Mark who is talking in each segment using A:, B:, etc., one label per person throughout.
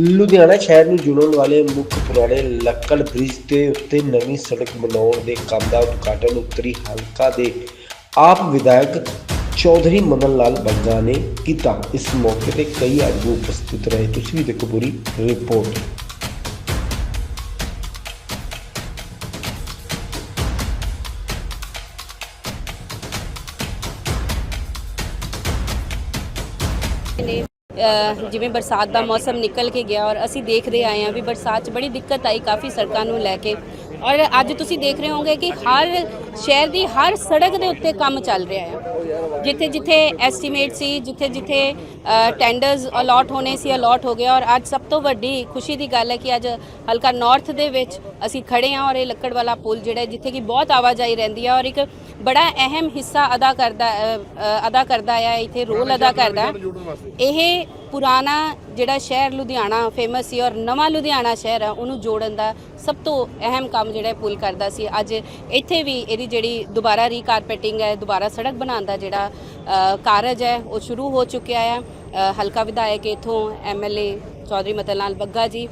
A: ਲੁਧਿਆਣਾ ਸ਼ਹਿਰ ਨੂੰ ਜੋੜਨ ਵਾਲੇ ਮੁੱਖ ਪੁਰਾਣੇ ਲੱਕੜ ਬ੍ਰਿਜ ਦੇ ਉੱਤੇ ਨਵੀਂ ਸੜਕ ਬਣਾਉਣ ਦੇ ਕੰਮ ਦਾ ਉਦਘਾਟਨ ਉੱਤਰੀ ਹਲਕਾ ਦੇ ਆਪ ਵਿਧਾਇਕ ਚੌਧਰੀ ਮਦਨ ਲਾਲ ਬੰਗਾ ਨੇ ਕੀਤਾ। ਇਸ ਮੌਕੇ ਤੇ ਕਈ ਆਗੂ ਉਪਸਥਿਤ ਰਹੇ। ਤੁਸੀਂ ਵੀ ਦੇਖੋ ਪੂਰੀ ਰਿਪੋਰਟ।
B: ਜਿਵੇਂ ਬਰਸਾਤ ਦਾ ਮੌਸਮ ਨਿਕਲ ਕੇ ਗਿਆ ਔਰ ਅਸੀਂ ਦੇਖਦੇ ਆਏ ਹਾਂ ਵੀ ਬਰਸਾਤ 'ਚ ਬੜੀ ਦਿੱਕਤ ਆਈ ਕਾਫੀ ਸੜਕਾਂ ਨੂੰ ਲੈ ਕੇ। ਔਰ ਅੱਜ ਤੁਸੀਂ ਦੇਖ ਰਹੇ ਹੋਗੇ ਕਿ ਹਰ ਸ਼ਹਿਰ ਦੀ ਹਰ ਸੜਕ ਦੇ ਉੱਤੇ ਕੰਮ ਚੱਲ ਰਿਹਾ ਹੈ। ਜਿੱਥੇ ਜਿੱਥੇ ਐਸਟੀਮੇਟ ਸੀ, ਜਿੱਥੇ ਜਿੱਥੇ ਟੈਂਡਰਸ ਅਲਾਟ ਹੋਣੇ ਸੀ ਅਲਾਟ ਹੋ ਗਿਆ ਔਰ ਅੱਜ ਸਭ ਤੋਂ ਵੱਡੀ ਖੁਸ਼ੀ ਦੀ ਗੱਲ ਹੈ ਕਿ ਅੱਜ ਹਲਕਾ ਨਾਰਥ ਦੇ ਵਿੱਚ ਅਸੀਂ ਖੜੇ ਹਾਂ ਔਰ ਇਹ ਲੱਕੜ ਵਾਲਾ ਪੁਲ ਜਿਹੜਾ ਜਿੱਥੇ ਕਿ ਬਹੁਤ ਆਵਾਜਾਈ ਰਹਿੰਦੀ ਹੈ ਔਰ ਇੱਕ ਬੜਾ ਅਹਿਮ ਹਿੱਸਾ ਅਦਾ ਕਰਦਾ ਅਦਾ ਕਰਦਾ ਆ ਇੱਥੇ ਰੋਲ ਅਦਾ ਕਰਦਾ। ਇਹ ਪੁਰਾਣਾ ਜਿਹੜਾ ਸ਼ਹਿਰ ਲੁਧਿਆਣਾ ਫੇਮਸ ਸੀ ਔਰ ਨਵਾਂ ਲੁਧਿਆਣਾ ਸ਼ਹਿਰ ਹੈ ਉਹਨੂੰ ਜੋੜਨ ਦਾ ਸਭ ਤੋਂ ਅਹਿਮ ਕੰਮ ਜਿਹੜਾ ਇਹ ਪੁਲ ਕਰਦਾ ਸੀ। ਅੱਜ ਇੱਥੇ ਵੀ ਇਹਦੀ ਜਿਹੜੀ ਦੁਬਾਰਾ ਰੀਕਾਰਪੈਟਿੰਗ ਹੈ, ਦੁਬਾਰਾ ਸੜਕ ਬਣਾਉਣ ਦਾ ਜਿਹੜਾ ਕਾਰਜ ਹੈ, ਉਹ ਸ਼ੁਰੂ ਹੋ ਚੁੱਕਿਆ ਹੈ ਹਲਕਾ ਵਿਧਾਇਕ ਇਥੋਂ ਐਮਐਲਏ ਚੌਧਰੀ ਮਤਨ ਲਾਲ ਬੱਗਾ ਜੀ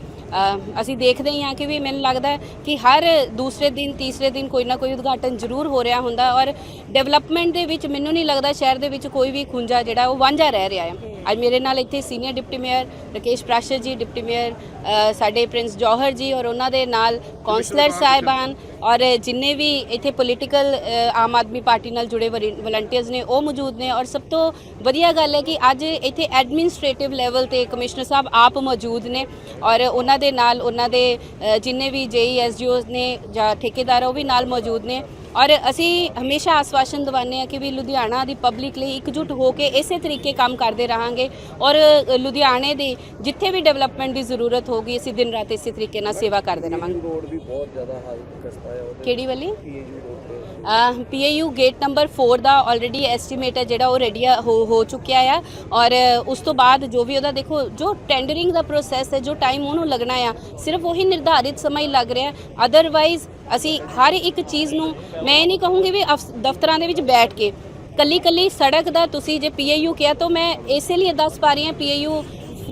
B: ਅਸੀਂ ਦੇਖਦੇ ਹੀ ਹਾਂ ਕਿ ਵੀ ਮੈਨੂੰ ਲੱਗਦਾ ਹੈ ਕਿ ਹਰ ਦੂਸਰੇ ਦਿਨ ਤੀਸਰੇ ਦਿਨ ਕੋਈ ਨਾ ਕੋਈ ਉਦਘਾਟਨ ਜ਼ਰੂਰ ਹੋ ਰਿਹਾ ਹੁੰਦਾ ਔਰ ਡਿਵੈਲਪਮੈਂਟ ਦੇ ਵਿੱਚ ਮੈਨੂੰ ਨਹੀਂ ਲੱਗਦਾ ਸ਼ਹਿਰ ਦੇ ਵਿੱਚ ਕੋਈ ਵੀ ਖੁੰਝਾ ਜਿਹੜਾ ਉਹ ਵਾਂਝਾ ਰਹਿ ਰਿਹਾ ਹੈ। ਅੱਜ ਮੇਰੇ ਨਾਲ ਇੱਥੇ senior deputy mayor Rakesh Prashar ji deputy mayor ਸਾਡੇ ਪ੍ਰਿੰਸ ਜੌਹਰ ਜੀ ਔਰ ਉਹਨਾਂ ਦੇ ਨਾਲ ਕਾਉਂਸਲਰ ਸਾਹਿਬਾਨ ਔਰ ਜਿੰਨੇ ਵੀ ਇੱਥੇ ਪੋਲੀਟੀਕਲ ਆਮ ਆਦਮੀ ਪਾਰਟੀ ਨਾਲ ਜੁੜੇ ਵਲੰਟੀਅਰਸ ਨੇ, ਉਹ ਮੌਜੂਦ ਨੇ ਔਰ ਸਭ ਤੋਂ ਵਧੀਆ ਗੱਲ ਹੈ ਕਿ ਅੱਜ ਇੱਥੇ ਐਡਮਿਨਿਸਟ੍ਰੇਟਿਵ ਲੈਵਲ ਤੇ ਕਮਿਸ਼ਨਰ ਸਾਹਿਬ ਆਪ ਮੌਜੂਦ ਨੇ ਔਰ ਉਹਨਾਂ ਦੇ ਨਾਲ, ਉਹਨਾਂ ਦੇ ਜਿੰਨੇ ਵੀ ਜੇਈ ਐਸਜੀਓਸ ਨੇ ਜਾਂ ਠੇਕੇਦਾਰ ਉਹ ਵੀ ਨਾਲ ਮੌਜੂਦ ਨੇ। ਔਰ ਅਸੀਂ ਹਮੇਸ਼ਾ ਆਸਵਾਸ਼ਨ ਦਿਵਾਉਂਦੇ ਆ ਕਿ ਵੀ ਲੁਧਿਆਣਾ ਦੀ ਪਬਲਿਕ ਲਈ ਇਕਜੁੱਟ ਹੋ ਕੇ ਇਸੇ ਤਰੀਕੇ ਕੰਮ ਕਰਦੇ ਰਹਾਂਗੇ ਔਰ ਲੁਧਿਆਣੇ ਦੀ ਜਿੱਥੇ ਵੀ ਡਿਵੈਲਪਮੈਂਟ ਦੀ ਜ਼ਰੂਰਤ ਹੋਗੀ ਅਸੀਂ ਦਿਨ ਰਾਤ ਇਸੇ ਤਰੀਕੇ ਨਾਲ ਸੇਵਾ ਕਰਦੇ ਰਵਾਂਗੇ
C: ਰੋਡ ਵੀ ਬਹੁਤ ਜ਼ਿਆਦਾ ਹਾਲ ਖਸਤਾ ਹੈ ਉਹਦੇ।
B: ਕਿਹੜੀ ਵਾਲੀ?
C: ਪੀਏਯੂ
B: ਗੇਟ ਨੰਬਰ 4 ਦਾ ਆਲਰੇਡੀ ਐਸਟੀਮੇਟ ਹੈ ਜਿਹੜਾ ਉਹ ਰੈਡੀ ਹੋ ਹੋ ਚੁੱਕਿਆ ਆ। ਔਰ ਉਸ ਤੋਂ ਬਾਅਦ ਜੋ ਵੀ ਉਹਦਾ ਦੇਖੋ ਜੋ ਟੈਂਡਰਿੰਗ ਦਾ ਪ੍ਰੋਸੈਸ ਹੈ ਜੋ ਟਾਈਮ ਉਹਨੂੰ ਲੱਗਣਾ ਆ ਸਿਰਫ ਉਹੀ ਨਿਰਧਾਰਿਤ ਸਮਾਂ ਹੀ ਲੱਗ ਰਿਹਾ। ਅਦਰਵਾਈਜ਼ ਅਸੀਂ ਹਰ ਇੱਕ ਚੀਜ਼ ਨੂੰ ਮੈਂ ਇਹ ਨਹੀਂ ਕਹੂੰਗੀ ਵੀ ਅਫਸ- ਦਫ਼ਤਰਾਂ ਦੇ ਵਿੱਚ ਬੈਠ ਕੇ ਕੱਲੀ ਕੱਲੀ ਸੜਕ ਦਾ ਤੁਸੀਂ ਜੇ ਪੀਏਯੂ ਕਿਹਾ ਤਾਂ ਮੈਂ ਇਸੇ ਲਈ ਦੱਸ ਪਾ ਰਹੀ ਹਾਂ ਪੀਏਯੂ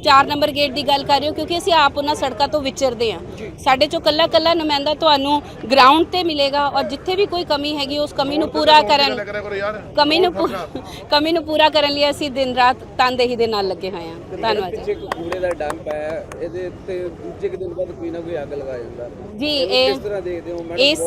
B: 4 ਨੰਬਰ ਗੇਟ ਦੀ ਗੱਲ ਕਰ ਰਹੀ ਹਾਂ ਕਿਉਂਕਿ ਅਸੀਂ ਆਪ ਉਹਨਾਂ ਸੜਕਾਂ ਤੋਂ ਵਿਚਰਦੇ ਹਾਂ। ਸਾਡੇ ਚੋਂ ਕੱਲਾ ਕੱਲਾ ਨੁਮਾਇੰਦਾ ਤੁਹਾਨੂੰ ਗਰਾਊਂਡ ਤੇ ਮਿਲੇਗਾ ਔਰ ਜਿੱਥੇ ਵੀ ਕੋਈ ਕਮੀ ਹੈਗੀ ਉਸ ਕਮੀ ਨੂੰ ਪੂਰਾ ਕਰਨ ਕਮੀ ਨੂੰ ਪੂ- ਕਮੀ ਨੂੰ ਪੂਰਾ ਕਰਨ ਲਈ ਅਸੀਂ ਦਿਨ ਰਾਤ ਤਨਦੇਹੀ ਦੇ ਨਾਲ ਲੱਗੇ ਹੋਏ ਹਾਂ। ਧੰਨਵਾਦ ਜੀ।
C: ਕੂੜੇ ਦਾ ਡੰਪ ਹੈ ਇਹਦੇ ਉੱਤੇ ਦੂਜੇ ਕੁ ਦਿਨ ਬਾਅਦ ਕੋਈ ਨਾ ਕੋਈ ਅੱਗ ਲਗਾ ਜਾਂਦਾ।
B: ਜੀ ਇਹ
C: ਕਿਸ ਤਰ੍ਹਾਂ ਦੇਖਦੇ ਹੋ? ਮੈਡਮ
B: ਇਸ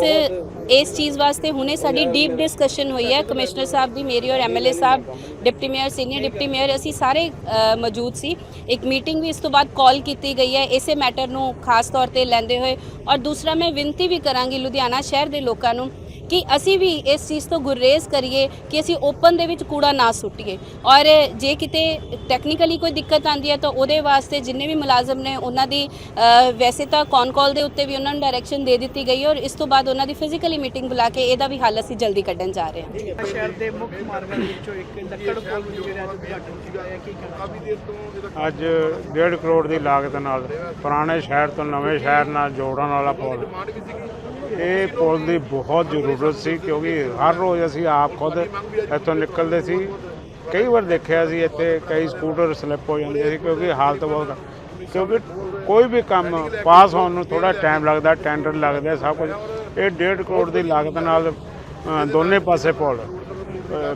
B: ਇਸ ਚੀਜ਼ ਵਾਸਤੇ ਹੁਣੇ ਸਾਡੀ ਡੀਪ ਡਿਸਕਸ਼ਨ ਹੋਈ ਹੈ। ਕਮਿਸ਼ਨਰ ਸਾਹਿਬ ਦੀ ਮੇਰੀ ਔਰ ਐਮਐਲਏ ਸਾਹਿਬ deputy mayor senior deputy mayor ਅਸੀਂ ਸਾਰੇ ਮੌਜੂਦ ਸੀ। ਇੱਕ ਮੀਟਿੰਗ ਵੀ ਇਸ ਤੋਂ ਬਾਅਦ ਕਾਲ ਕੀਤੀ ਗਈ ਹੈ। ਇਸੇ ਮੈਟਰ ਨੂੰ ਖਾਸ ਤੌਰ ਤੇ ਲੈਂਦੇ ਹੋਏ। ਔਰ ਦੂਸਰਾ, ਮੈਂ ਬੇਨਤੀ ਵੀ ਕਰਾਂਗੀ ਲੁਧਿਆਣਾ ਸ਼ਹਿਰ ਦੇ ਲੋਕਾਂ ਨੂੰ ਕਿ ਅਸੀਂ ਵੀ ਇਸ ਚੀਜ਼ ਤੋਂ ਗੁਰੇਜ਼ ਕਰੀਏ ਕਿ ਅਸੀਂ ਓਪਨ ਦੇ ਵਿੱਚ ਕੂੜਾ ਨਾ ਸੁੱਟੀਏ। ਔਰ ਜੇ ਕਿਤੇ ਟੈਕਨੀਕਲੀ ਕੋਈ ਦਿੱਕਤ ਆਂਦੀ ਹੈ ਤਾਂ ਉਹਦੇ ਵਾਸਤੇ ਜਿੰਨੇ ਵੀ ਮੁਲਾਜ਼ਮ ਨੇ ਉਹਨਾਂ ਦੀ ਵੈਸੇ ਤਾਂ ਕੌਨ ਕਾਲ ਦੇ ਉੱਤੇ ਵੀ ਉਹਨਾਂ ਨੂੰ ਡਾਇਰੈਕਸ਼ਨ ਦੇ ਦਿੱਤੀ ਗਈ ਔਰ ਇਸ ਤੋਂ ਬਾਅਦ ਉਹਨਾਂ ਦੀ ਫਿਜ਼ੀਕਲੀ ਮੀਟਿੰਗ ਬੁਲਾ ਕੇ ਇਹਦਾ ਵੀ ਹੱਲ ਅਸੀਂ ਜਲਦੀ ਕੱਢਣ ਜਾ ਰਹੇ ਹਾਂ।
D: ਸ਼ਹਿਰ ਦੇ ਮੁੱਖ ਮਾਰਗਾਂ ਵਿੱਚੋਂ ਇੱਕ ਲੱਕੜ ਪੁਲ ਜਿਹੜਾ ਅੱਜ ਉਦਘਾਟਨ ਕੀਤਾ ਹੈ ਕੀ ਕਹਿਣਾ
E: ਅੱਜ 1.5 ਕਰੋੜ ਦੀ ਲਾਗਤ ਨਾਲ ਪੁਰਾਣੇ ਸ਼ਹਿਰ ਤੋਂ ਨਵੇਂ ਸ਼ਹਿਰ ਨਾਲ ਜੋੜਨ ਵਾਲਾ ਪੁਲ। ਇਹ ਪੁਲ ਦੀ ਬਹੁਤ ਜ਼ਰੂਰਤ ਸੀ ਕਿਉਂਕਿ ਹਰ ਰੋਜ਼ ਅਸੀਂ ਆਪ ਖੁਦ ਇੱਥੋਂ ਨਿਕਲਦੇ ਸੀ। ਕਈ ਵਾਰ ਦੇਖਿਆ ਸੀ ਇੱਥੇ ਕਈ ਸਕੂਟਰ ਸਲਿੱਪ ਹੋ ਜਾਂਦੇ ਸੀ ਕਿਉਂਕਿ ਹਾਲਤ ਬਹੁਤ ਕਿਉਂਕਿ ਕੋਈ ਵੀ ਕੰਮ ਪਾਸ ਹੋਣ ਨੂੰ ਥੋੜਾ ਟਾਈਮ ਲੱਗਦਾ ਟੈਂਡਰ ਲੱਗਦਾ, ਸਭ ਕੁਝ ਇਹ 1.5 ਕਰੋੜ ਦੀ ਲਾਗਤ ਨਾਲ ਦੋਨੇ ਪਾਸੇ ਪੁਲ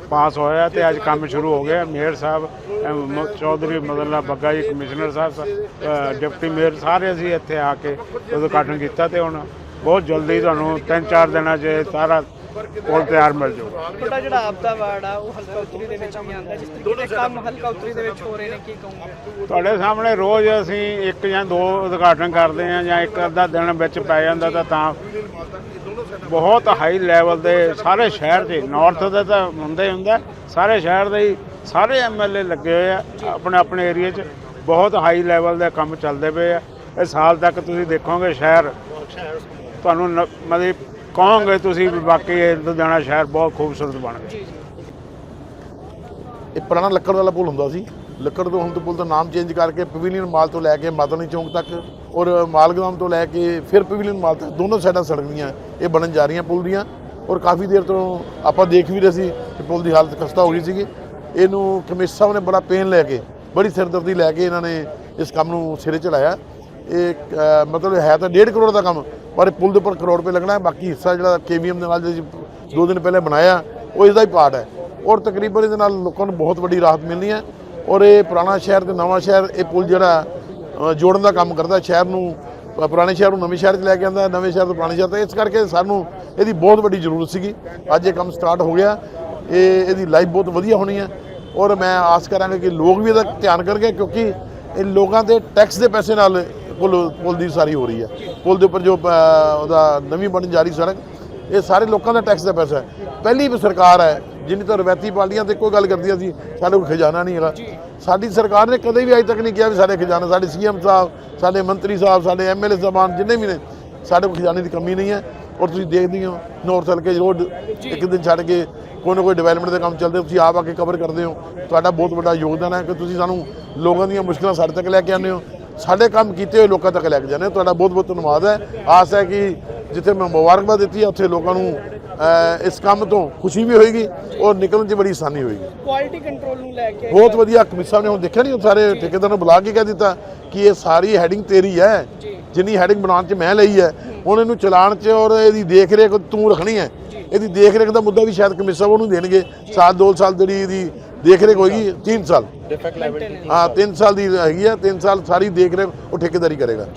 E: ਪਾਸ ਹੋਇਆ ਤੇ ਅੱਜ ਕੰਮ ਸ਼ੁਰੂ ਹੋ ਗਿਆ। ਮੇਅਰ ਸਾਹਿਬ ਚੌਧਰੀ ਮਦਨਲਾ ਬੱਗਾ ਜੀ, ਕਮਿਸ਼ਨਰ ਸਾਹਿਬ ਡਿਪਟੀ ਮੇਅਰ, ਸਾਰੇ ਅਸੀਂ ਇੱਥੇ ਆ ਕੇ ਉਦਘਾਟਨ ਕੀਤਾ ਤੇ ਹੁਣ ਬਹੁਤ ਜਲਦੀ ਤੁਹਾਨੂੰ 3-4 ਦਿਨਾਂ 'ਚ ਸਾਰਾ ਪੁਲ ਤਿਆਰ ਮਿਲ ਜਾਊਗਾ।
D: ਤੁਹਾਡਾ ਜਿਹੜਾ ਆਪਦਾ ਵਾਰਡ ਆ ਉਹ ਹਲਕਾ ਉਤਰੀ ਦੇ ਵਿੱਚ ਵੀ ਆਉਂਦਾ? ਜਿਸ ਤਰੀਕੇ ਦੇ ਕੰਮ ਹਲਕਾ ਉਤਰੀ ਦੇ ਵਿੱਚ ਹੋ ਰਹੇ ਨੇ ਕੀ ਕਹੋਗੇ?
E: ਤੁਹਾਡੇ ਸਾਹਮਣੇ ਰੋਜ਼ ਅਸੀਂ ਇੱਕ ਜਾਂ ਦੋ ਉਦਘਾਟਨ ਕਰਦੇ ਹਾਂ ਜਾਂ ਇੱਕ ਅੱਧਾ ਦਿਨ ਵਿੱਚ ਪੈ ਜਾਂਦਾ ਤਾਂ ਤਾਂ ਬਹੁਤ ਹਾਈ ਲੈਵਲ ਦੇ ਸਾਰੇ ਸ਼ਹਿਰ ਦੇ ਨਾਰਥ ਦਾ ਤਾਂ ਹੁੰਦਾ ਹੀ ਹੁੰਦਾ ਸਾਰੇ ਸ਼ਹਿਰ ਦੇ ਹੀ ਸਾਰੇ ਐਮਐਲਏ ਲੱਗੇ ਹੋਏ ਆ ਆਪਣੇ ਆਪਣੇ ਏਰੀਆ 'ਚ ਬਹੁਤ ਹਾਈ ਲੈਵਲ ਦੇ ਕੰਮ ਚੱਲਦੇ ਪਏ ਆ। ਇਹ ਸਾਲ ਤੱਕ ਤੁਸੀਂ ਦੇਖੋਗੇ ਸ਼ਹਿਰ ਤੁਹਾਨੂੰ ਨ- ਮਤਲਬ ਕਹੋਗੇ ਤੁਸੀਂ ਵੀ ਵਾਕਈ ਇਹ ਲੁਧਿਆਣਾ ਸ਼ਹਿਰ ਬਹੁਤ ਖੂਬਸੂਰਤ ਬਣ ਗਿਆ
F: ਇਹ ਪੁਰਾਣਾ ਲੱਕੜ ਵਾਲਾ ਪੁਲ ਹੁੰਦਾ ਸੀ। ਲੱਕੜ ਤੋਂ ਹੁਣ ਤੋਂ ਪੁਲ ਦਾ ਨਾਮ ਚੇਂਜ ਕਰਕੇ ਪਵੀਲੀਅਨ ਮਾਲ ਤੋਂ ਲੈ ਕੇ ਮਾਦਨੀ ਚੌਂਕ ਤੱਕ ਔਰ ਮਾਲਗਾਮ ਤੋਂ ਲੈ ਕੇ ਫਿਰ ਪਵੀਲੀਅਨ ਮਾਲ ਤੱਕ ਦੋਨੋਂ ਸਾਈਡਾਂ ਸੜਕ ਦੀਆਂ ਇਹ ਬਣਨ ਜਾ ਰਹੀਆਂ ਪੁਲ ਦੀਆਂ ਔਰ ਕਾਫੀ ਦੇਰ ਤੋਂ ਆਪਾਂ ਦੇਖ ਵੀ ਰਹੇ ਸੀ ਕਿ ਪੁਲ ਦੀ ਹਾਲਤ ਖਸਤਾ ਹੋ ਗਈ ਸੀਗੀ। ਇਹਨੂੰ ਕਮਿਸ਼ਨਰ ਸਾਹਿਬ ਨੇ ਬੜਾ ਪੇਨ ਲੈ ਕੇ ਬੜੀ ਸਿਰਦਰਦੀ ਲੈ ਕੇ ਇਹਨਾਂ ਨੇ ਇਸ ਕੰਮ ਨੂੰ ਸਿਰੇ ਚੜਾਇਆ। ਇਹ ਅ, ਮਤਲਬ ਹੈ ਤਾਂ 1.5 ਕਰੋੜ ਦਾ ਕੰਮ। ਪਰ ਇਹ ਪੁਲ ਦੇ ਉੱਪਰ ਕਰੋੜ ਰੁਪਏ ਲੱਗਣਾ ਹੈ, ਬਾਕੀ ਹਿੱਸਾ ਜਿਹੜਾ ਕੇਵੀਐਮ ਦੇ ਨਾਲ ਜੇ ਦੋ ਦਿਨ ਪਹਿਲੇ ਬਣਾਇਆ, ਉਹ ਇਸ ਦਾ ਹੀ ਪਾਰਟ ਹੈ। ਔਰ ਤਕਰੀਬਨ ਇਹਦੇ ਨਾਲ ਲੋਕਾਂ ਨੂੰ ਬਹੁਤ ਵੱਡੀ ਰਾਹਤ ਮਿਲਣੀ ਹੈ। ਔਰ ਇਹ ਪੁਰਾਣਾ ਸ਼ਹਿਰ ਤੇ ਨਵਾਂ ਸ਼ਹਿਰ, ਇਹ ਪੁਲ ਜਿਹੜਾ ਜੋੜਨ ਦਾ ਕੰਮ ਕਰਦਾ ਸ਼ਹਿਰ ਨੂੰ ਪੁਰਾਣੇ ਸ਼ਹਿਰ ਨੂੰ ਨਵੇਂ ਸ਼ਹਿਰ 'ਚ ਲੈ ਕੇ ਆਉਂਦਾ ਨਵੇਂ ਸ਼ਹਿਰ ਤੋਂ ਪੁਰਾਣੇ ਸ਼ਹਿਰ ਤੇ ਇਸ ਕਰਕੇ ਸਾਨੂੰ ਇਹਦੀ ਬਹੁਤ ਵੱਡੀ ਜ਼ਰੂਰਤ ਸੀਗੀ। ਅੱਜ ਇਹ ਕੰਮ ਸਟਾਰਟ ਹੋ ਗਿਆ। ਇਹ, ਇਹਦੀ ਲਾਈਫ ਬਹੁਤ ਵਧੀਆ ਹੋਣੀ ਹੈ। ਔਰ ਮੈਂ ਆਸ ਕਰਾਂਗਾ ਕਿ ਲੋਕ ਵੀ ਇਹਦਾ ਧਿਆਨ ਕਰਨਗੇ, ਕਿਉਂਕਿ ਇਹ ਲੋਕਾਂ ਦੇ ਟੈਕਸ ਦੇ ਪੈਸੇ ਨਾਲ ਪੁਲ ਪੁਲ ਦੀ ਸਾਰੀ ਹੋ ਰਹੀ ਹੈ। ਪੁਲ ਦੇ ਉੱਪਰ ਜੋ ਉਹਦਾ ਨਵੀਂ ਬਣਨ ਜਾ ਰਹੀ ਸੜਕ, ਇਹ ਸਾਰੇ ਲੋਕਾਂ ਦਾ ਟੈਕਸ ਦਾ ਪੈਸਾ ਹੈ। ਪਹਿਲੀ ਵੀ ਸਰਕਾਰ ਹੈ, ਜਿੰਨੀ ਤਾਂ ਰਵੈਤੀ ਪਾਰਟੀਆਂ ਤੇ ਕੋਈ ਗੱਲ ਕਰਦੀਆਂ ਸੀ, ਸਾਡੇ ਕੋਲ ਖਜ਼ਾਨਾ ਨਹੀਂ ਹੈਗਾ ਸਾਡੀ ਸਰਕਾਰ ਨੇ ਕਦੇ ਵੀ ਅਜੇ ਤੱਕ ਨਹੀਂ ਕਿਹਾ ਵੀ ਸਾਡੇ ਖਜ਼ਾਨਾ, ਸਾਡੇ ਸੀਐਮ ਸਾਹਿਬ, ਸਾਡੇ ਮੰਤਰੀ ਸਾਹਿਬ, ਸਾਡੇ ਐਮਐਲਏ ਸਾਹਿਬਾਨ, ਜਿੰਨੇ ਵੀ ਨੇ, ਸਾਡੇ ਕੋਲ ਖਜ਼ਾਨੇ ਦੀ ਕਮੀ ਨਹੀਂ ਹੈ। ਔਰ ਤੁਸੀਂ ਦੇਖਦੇ ਹੋ ਨੌਰਥ ਹਲਕੇ ਰੋਡ ਇੱਕ ਦਿਨ ਛੱਡ ਕੇ ਕੋਈ ਨਾ ਕੋਈ ਡਿਵੈਲਪਮੈਂਟ ਦੇ ਕੰਮ ਚੱਲਦੇ ਤੁਸੀਂ ਆਪ ਆ ਕੇ ਕਵਰ ਕਰਦੇ ਹੋ। ਤੁਹਾਡਾ ਬਹੁਤ ਵੱਡਾ ਯੋਗਦਾਨ ਹੈ ਕਿ ਤੁਸੀਂ ਸਾਨੂੰ ਲੋਕਾਂ ਦੀਆਂ ਮੁਸ਼ਕਲਾਂ ਸਾਡੇ ਤੱਕ ਲੈ ਕੇ ਆਉਂਦੇ ਹੋ। ਸਾਡੇ ਕੰਮ ਕੀਤੇ ਹੋਏ ਲੋਕਾਂ ਤੱਕ ਲੈ ਕੇ ਹੋ। ਤੁਹਾਡਾ ਬਹੁਤ ਬਹੁਤ ਧੰਨਵਾਦ ਹੈ। ਆਸ ਹੈ ਕਿ ਜਿੱਥੇ ਮੈਂ ਮੁਬਾਰਕਬਾਦ ਦਿੱਤੀ ਹੈ ਉੱਥੇ ਲੋਕਾਂ ਨੂੰ ਇਸ ਕੰਮ ਤੋਂ ਖੁਸ਼ੀ ਵੀ ਹੋਏਗੀ ਔਰ ਨਿਕਲਣ 'ਚ ਬੜੀ ਆਸਾਨੀ ਹੋਏਗੀ।
D: ਕੁਆਲਿਟੀ ਕੰਟਰੋਲ ਨੂੰ ਲੈ ਕੇ
F: ਬਹੁਤ ਵਧੀਆ ਕਮਿਸ਼ਨ ਸਾਹਿਬ ਨੇ ਹੁਣ ਦੇਖਿਆ ਨਹੀਂ ਸਾਰੇ ਠੇਕੇਦਾਰ ਨੂੰ ਬੁਲਾ ਕੇ ਕਹਿ ਦਿੱਤਾ ਕਿ ਇਹ ਸਾਰੀ ਹੈਡਿੰਗ ਤੇਰੀ ਹੈ। ਜਿੰਨੀ ਹੈਡਿੰਗ ਬਣਾਉਣ 'ਚ ਮੈਂ ਲਈ ਹੈ ਹੁਣ ਇਹਨੂੰ ਚਲਾਉਣ 'ਚ ਔਰ ਇਹਦੀ ਦੇਖ ਰੇਖ ਤੂੰ ਰੱਖਣੀ ਹੈ। ਇਹਦੀ ਦੇਖ ਰੇਖ ਦਾ ਮੁੱਦਾ ਵੀ ਸ਼ਾਇਦ ਕਮਿਸ਼ਨ ਸਾਹਿਬ ਉਹਨੂੰ ਦੇਣਗੇ। ਸਾਲ ਦੋ ਸਾਲ ਜਿਹੜੀ ਇਹਦੀ ਦੇਖ ਰੇਖ ਹੋਏਗੀ 3 ਸਾਲ। ਹਾਂ 3 ਸਾਲ ਦੀ ਹੈਗੀ ਆ 3 ਸਾਲ ਸਾਰੀ ਦੇਖ ਰੇਖ ਉਹ ਠੇਕੇਦਾਰੀ ਕਰੇਗਾ।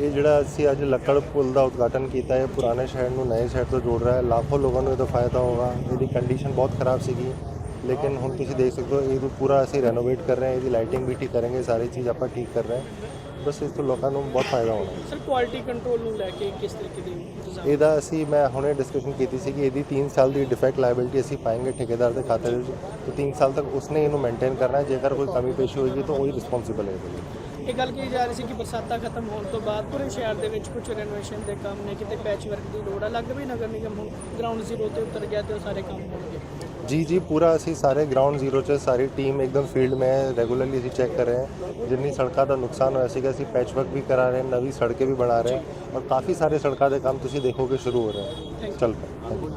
G: ਇਹ ਜਿਹੜਾ ਅਸੀਂ ਅੱਜ ਲੱਕੜ ਪੁਲ ਦਾ ਉਦਘਾਟਨ ਕੀਤਾ ਹੈ ਪੁਰਾਣੇ ਸ਼ਹਿਰ ਨੂੰ ਨਵੇਂ ਸ਼ਹਿਰ ਤੋਂ ਜੋੜ ਰਿਹਾ ਹੈ। ਲੱਖੋਂ ਲੋਕਾਂ ਨੂੰ ਇਹਦਾ ਫਾਇਦਾ ਹੋਗਾ। ਇਹਦੀ ਕੰਡੀਸ਼ਨ ਬਹੁਤ ਖਰਾਬ ਸੀਗੀ। ਲੇਕਿਨ ਹੁਣ ਤੁਸੀਂ ਦੇਖ ਸਕਦੇ ਹੋ ਇਹ ਪੂਰਾ ਅਸੀਂ ਰੈਨੋਵੇਟ ਕਰ ਰਹੇ ਹਾਂ ਇਹਦੀ ਲਾਈਟਿੰਗ ਵੀ ਠੀਕ ਕਰਾਂਗੇ ਸਾਰੀ ਚੀਜ਼ ਆਪਾਂ ਠੀਕ ਕਰ ਰਹੇ ਹਾਂ। ਬਸ ਇਸ ਤੋਂ ਲੋਕਾਂ ਨੂੰ ਬਹੁਤ ਫਾਇਦਾ ਹੋਣਾ। ਹੈ
D: ਸਰ ਕੁਆਲਿਟੀ ਕੰਟਰੋਲ ਨੂੰ ਲੈ ਕੇ ਕਿਸ ਤਰੀਕੇ ਦੀ ਇੰਤਜ਼ਾਮ
G: ਇਹਦਾ ਅਸੀਂ ਮੈਂ ਹੁਣੇ ਡਿਸਕਸ਼ਨ ਕੀਤੀ ਸੀ ਕਿ ਇਹਦੀ 3 ਸਾਲ ਦੀ ਡਿਫੈਕਟ ਲਾਇਬਿਲਿਟੀ ਅਸੀਂ ਪਾएंगे ਠੇਕੇਦਾਰ ਦੇ ਖਾਤੇ ਵਿੱਚ। ਤੇ 3 ਸਾਲ ਤੱਕ ਉਸਨੇ ਇਹਨੂੰ ਮੇਨਟੇਨ ਕਰਨਾ ਹੈ। ਜੇਕਰ ਕੋਈ ਕਮੀ ਪੇਸ਼ੀ ਹੋਏਗੀ ਤਾਂ ਉਹ ਹੀ ਰਿਸਪੌਂਸਿਬਲ ਹੈ ਇਹਦੇ ਲਈ।
D: ਇਹ ਗੱਲ ਕੀਤੀ ਜਾ ਰਹੀ ਸੀ ਕਿ ਬਰਸਾਤਾਂ ਖਤਮ ਹੋਣ ਤੋਂ ਬਾਅਦ ਪੂਰੇ ਸ਼ਹਿਰ ਦੇ ਵਿੱਚ ਕੁਝ ਰੈਨੋਵੇਸ਼ਨ ਦੇ ਕੰਮ ਨੇ। ਕਿਤੇ ਪੈਚ ਵਰਕ ਦੀ ਲੋੜ ਆ? ਲੱਗਦਾ ਵੀ ਨਗਰ ਨਿਗਮ ਹੁਣ ਗਰਾਊਂਡ ਜ਼ੀਰੋ ਤੇ ਉਤਰ ਗਿਆ ਤੇ ਉਹ ਸਾਰੇ ਕੰਮ ਹੋਣਗੇ।
G: ਜੀ ਜੀ, ਪੂਰਾ ਅਸੀਂ ਸਾਰੇ ਗਰਾਊਂਡ ਜ਼ੀਰੋ 'ਚ ਸਾਰੀ ਟੀਮ ਇੱਕਦਮ ਫੀਲਡ ਮੈਂ ਰੈਗੂਲਰਲੀ ਅਸੀਂ ਚੈੱਕ ਕਰ ਰਹੇ ਹਾਂ। ਜਿੰਨੀ ਸੜਕਾਂ ਦਾ ਨੁਕਸਾਨ ਹੋਇਆ ਸੀਗਾ, ਅਸੀਂ ਪੈਚ ਵਰਕ ਵੀ ਕਰਾ ਰਹੇ ਹਾਂ, ਨਵੀਂ ਸੜਕਾਂ ਵੀ ਬਣਾ ਰਹੇ ਹਾਂ। ਔਰ ਕਾਫੀ ਸਾਰੇ ਸੜਕਾਂ ਦੇ ਕੰਮ ਤੁਸੀਂ ਦੇਖੋਗੇ, ਸ਼ੁਰੂ ਹੋ ਰਹੇ ਹਨ। ਚੱਲ ਪਏ।